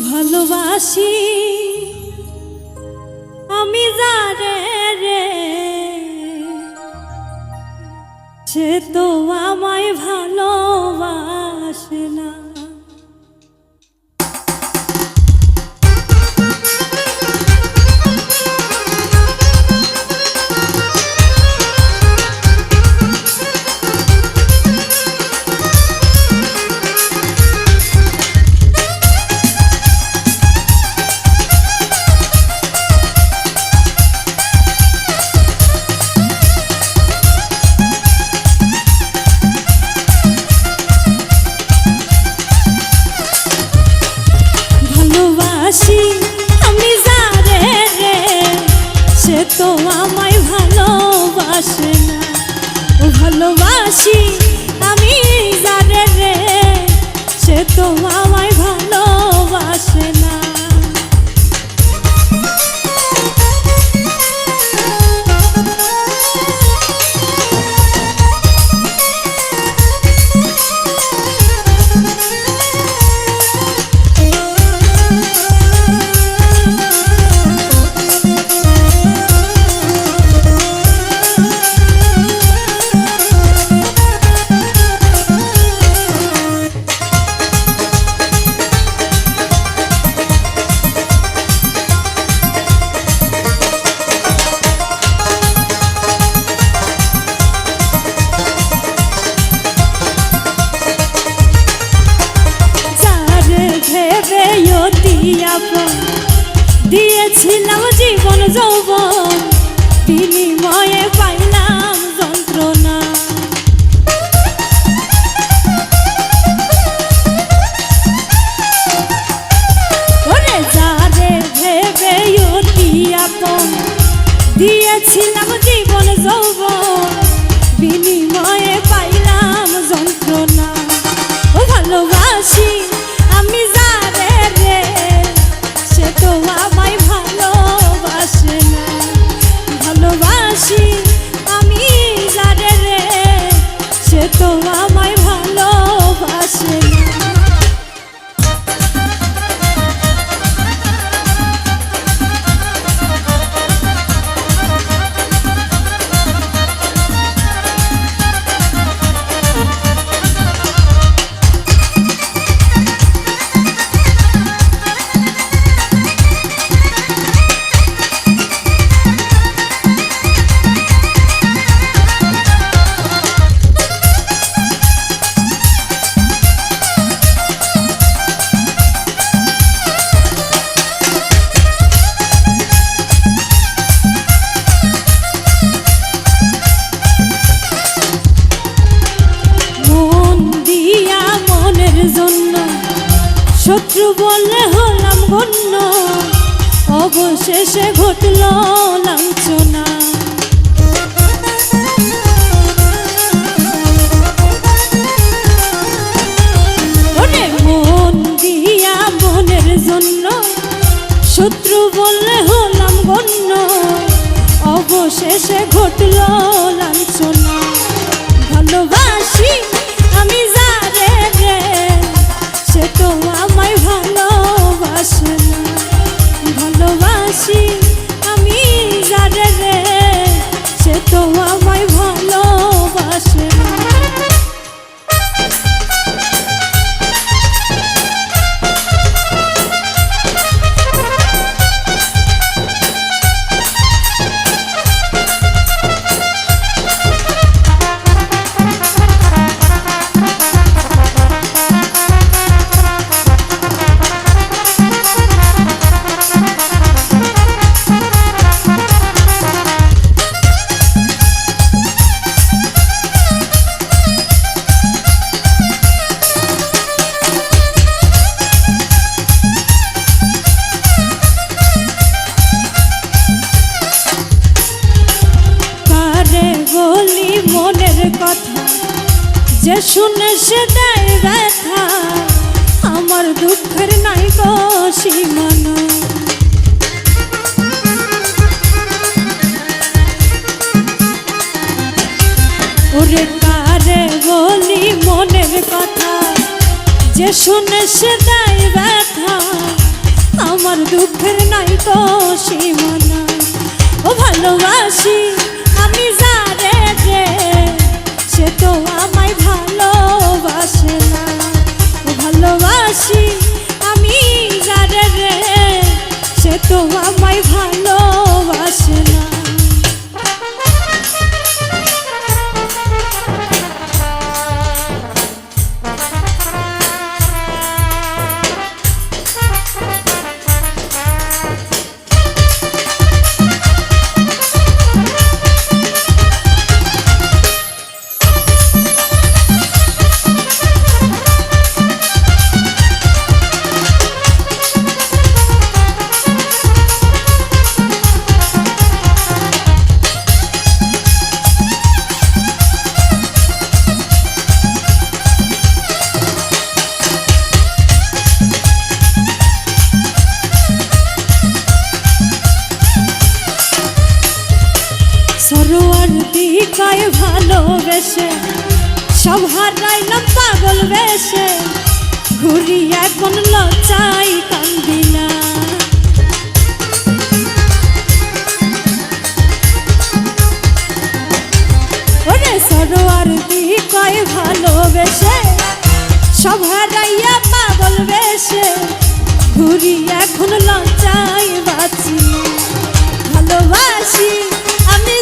ভালোবাসি। আমি যারে রে। সে তো আমায় ভালোবাসে না। আমায় ভালোবাসে না। ভালোবাসি। দিয়েছিলাম জীবন যৌব বিনিময়ে পাইলাম যন্ত্রণা। ও ভালোবাসি আমি যারে রে, সে তো আমায় ভালোবাসে না। ভালোবাসি অবশেষে ঘটল মনের জন্য শত্রু বললে হলাম গণ্য। অবশেষে ঘটল বলি মনের কথা, যে শুনে সে দেয় ব্যথা, আমার দুঃখের নাই গো সীমানা। ওরে কারে বলি মনের কথা, যে শুনে সে দেয় ব্যথা, আমার দুঃখের নাই তো সীমানা। ও ভালোবাসি আমি যারে রে সে তো আমায় ভালোবাসে না। ভালোবাসি ভালোবেসে সব হারাইলাম পাগল বেশে। ঘুরি এখন লচাই কান্দি না। ওরে সরোয়ার দিকায় ভালোবেসে, সব হারাইয়া পাগল বেশে। ঘুরি এখন লচাই বাঁচি ভালোবাসি আমি